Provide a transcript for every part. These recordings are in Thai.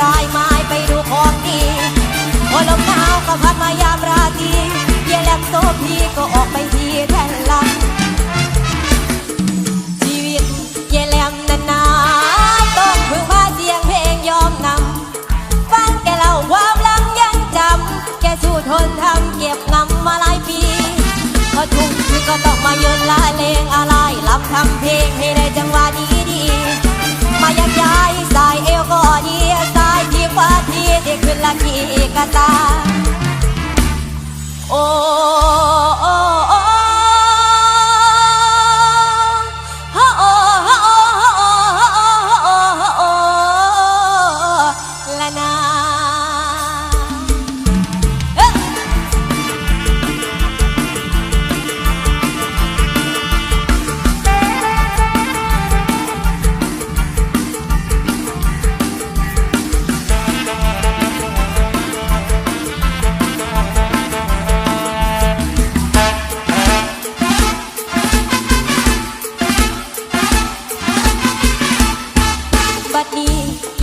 รียงรายไม้ไปดูของดีพอลมหนาวก็พัดมายามราตรีเยแลมโซพีก็ออกไปทีแทนลำชีวิตเยแลมนานาต้องพึ่งพาเสียงเพลงยอมนำฟังแกเล่าความลังยังจำแกสู้ทนทำเก็บงำมาหลายปีพอทุกทีก็ต้องมายืนละเลงอะไรรับทำเพลงให้ได้จังหวะดีดีๆมายักย้ายสายเอวก็ดี สายที่ฟ้า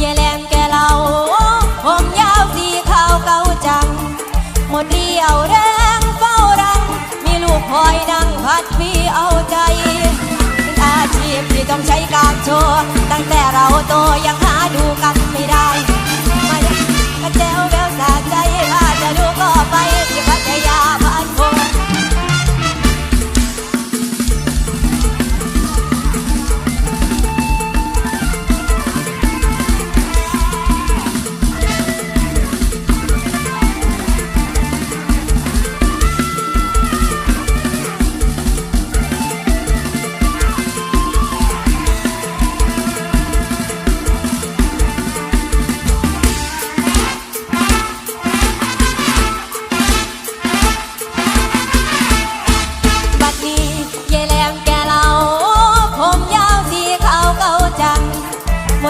ยายแหลมแกเราผมยาวสีขาวเก่าจัง หมดเรียวแรงเฝ้ารัง มีลูกคอยนั่งพัดวีเอาใจเป็นอาชีพที่ต้องใช้การโชว์ ตั้งแต่เราโตยังหาดูกันไม่ได้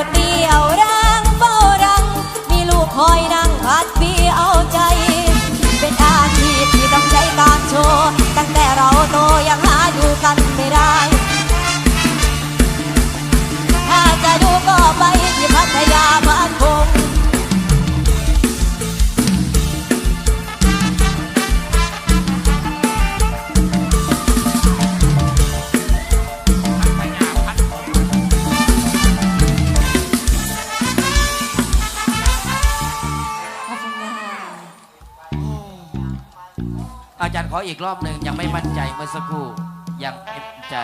ดเดียวรังเฝ้ารัง มีลูกคอยนั่งพัดวีเอาใจ เป็นอาชีพที่ต้องใช้การโชว์ตั้งแต่เราโตยังหาดูกันไม่ได้ ถ้าจะดูก็ไปที่พัทยา อาจารย์ขออีกรอบหนึ่งยังไม่มั่นใจเมื่อสักครู่ยังไม่มั่นใจ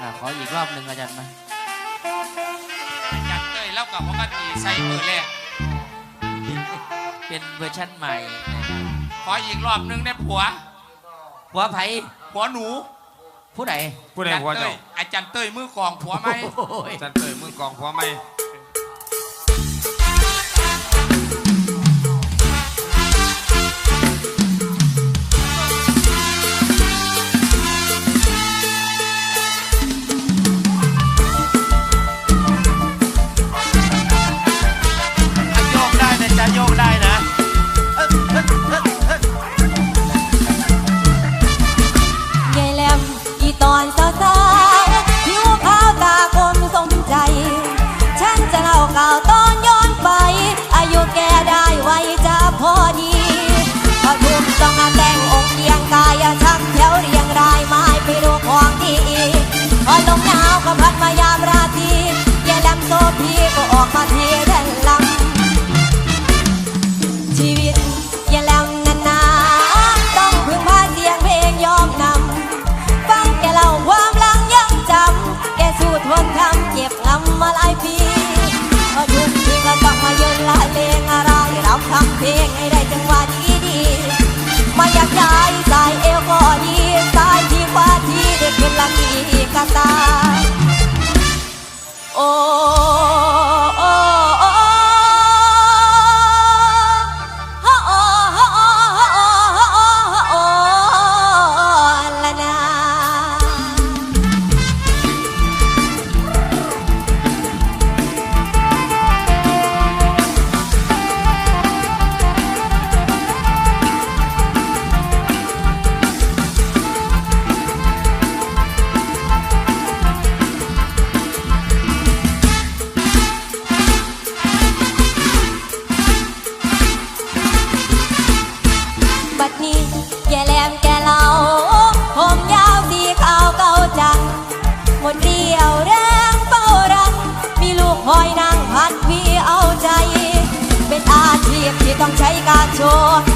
อ่าขออีกรอบหนึ่งอาจารย์ไหมจัดเตยเล่ากับปกติใส่มือแรกเป็นเวอร์ชันใหม่ขออีกรอบนึงได้ผัว หัวไผ่ผัวหนูผู้ใดผู้ใดหัวเจ้าอาจารย์เต้ยมือกองผัวไหม โอ้ยจันเตยมือกองผัวไหม ยากย้ายสายเอวก็ดี ต้องใช้การโชว์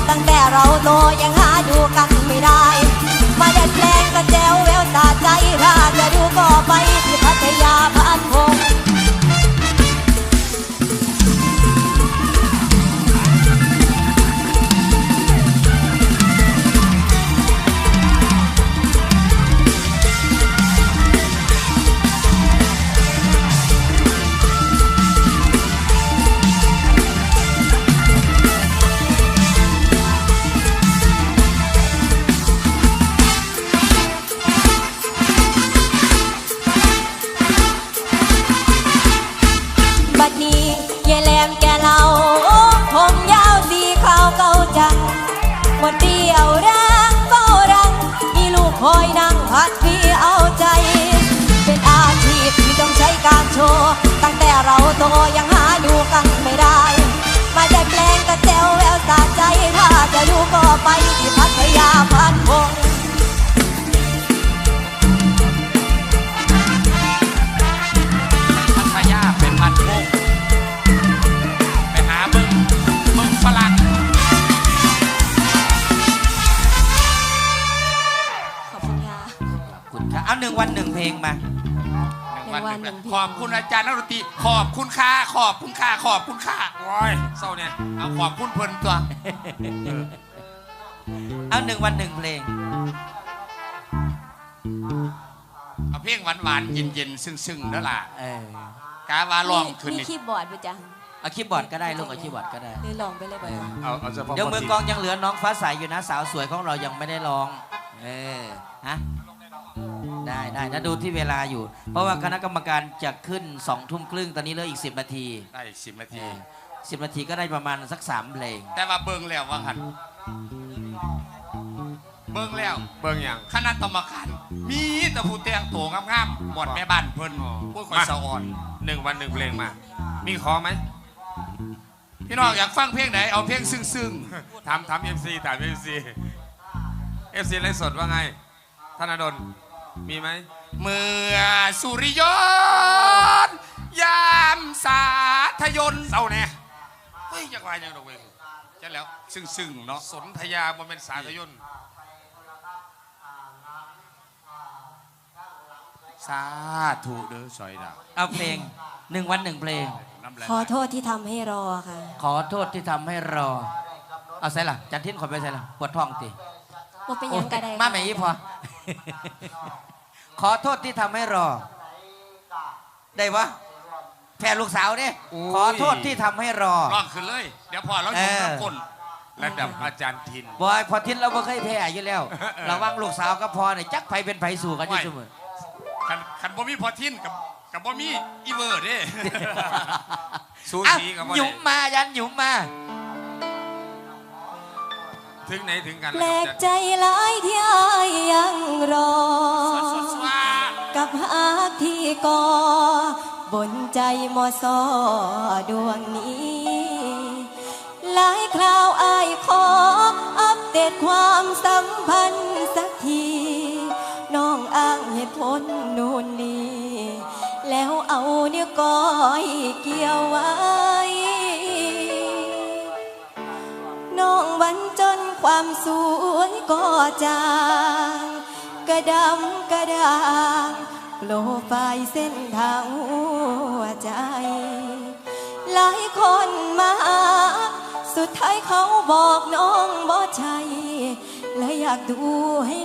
าผมยาวสีขาวเก่าจังหมดเดียวรังเฝ้ารัง มีลูกคอยนั่งพัดพี่เอาใจ เป็นอาชีพที่ต้องใช้การโชว์ ตั้งแต่เราโตยังหาอยู่กัน หนึ่งวันหนึ่งเพลงมาหนึ่งวันหนึ่งหนึ่งวันหนึ่งขอบคุณอาจารย์นรตีขอบคุณค่าขอบคุณค่าขอบคุณค่าโอ้ยเศร้าเนี่ยเอาขอบคุณเพิ่นตัวเอาหนึ่งวันหนึ่งเพลง เอาเพลงหวานๆเย็นๆซึ้งๆนั่นล่ะเออกาวาลองขึ้นมีนี่คีย์บอร์ดปะจ๊ะเอาคีย์บอร์ดก็ได้ลูกเอาคีย์บอร์ดก็ได้ หรือลองไปเลยบ่อยเอาเอาเฉพาะเดี๋ยวคนมือที่กลองยังเหลือน้องฟ้าใสอยู่นะ สาวสวยของเรายังไม่ได้ร้อง เออฮะ ได้ได้นะดูที่เวลาอยู่ เพราะว่าคณะกรรมการจะขึ้นสองทุ่มครึ่งตอนนี้เหลืออีกสิบนาทีได้สิบนาเอทีอสิบนาทีก็ได้ประมาณสักสามเพลง แต่ว่าเบิ่งแล้วว่าหันเบิ่งแล้วเบิ่งอย่างคณะกรรมการมีแต่ผู้แต่งตัวงามๆหมดแม่บ้านเพิ่นอ๋อพูดคนสะอ่อนหนึ่งวันหนึ่งเพลงมา มีขอไหมพี่น้องอยากฟังเพลงไหนเอาเพลงซึ้งถามถามเอ็มซีถามเอ็มซีเอฟซีไลฟ์สดว่าไงธนาดล มีไหมๆเมื่อสุริยนต์ยามสาธยนต์เศร้าแน่เฮ้ยอยากว่าอย่างดอกเว้ยจะแล้ว ซึ้งๆเนาะสนธยาบนเป็นสาธยนต์สาธุเด้อสอยดาวเอาเพลงหนึ่งวันหนึ่งเพลงน้ำลายขอโทษที่ทำให้รอค่ะ ขอโทษที่ทำให้รอ เอาใส่ละจันทินขอไปใส่ละปวดท้องติว่าเป็นหยังกระไดมาไหมอีพอ ขอโทษที่ทำให้รอ ได้ปะแฟนลูกสาวเนี่ยขอโทษที่ทำให้รอ ร้องขึ้นเลย เดี๋ยวพอเราเออยู่อน้ำก้นระดับอาจารย์ทิน บอยพอทินเราไม่เคยแพ้อยู่แล้ว ระวังลูกสาวก็พอเนี่ยจักไผเป็นไผสู่กันอยู่เสมอ ขันขันบ่มีพอทินกับกับบ่มีอีเวอร์เด้ สูอะสีกับว่าหยุมมายันหยุมมา ถึงไหนถึงกันแปลแล้วกครับใจหลายที่อายยังรอสวดสวดสวดกับฮักที่กอบนใจมอสอดวงนี้ หลายคราวอายขอ อัปเดตความสัมพันธ์สักที น้องอ้างเหตุผลนู่นนี่แล้วเอาเนี่ยวก้อยเกี่ยวไว้ ความสวยก็จางกระดำกระด่างโลไฟเส้นทางหัวใจ หลายคนมาหาสุดท้ายเขาบอกน้องบ่ใช่และอยากดูให้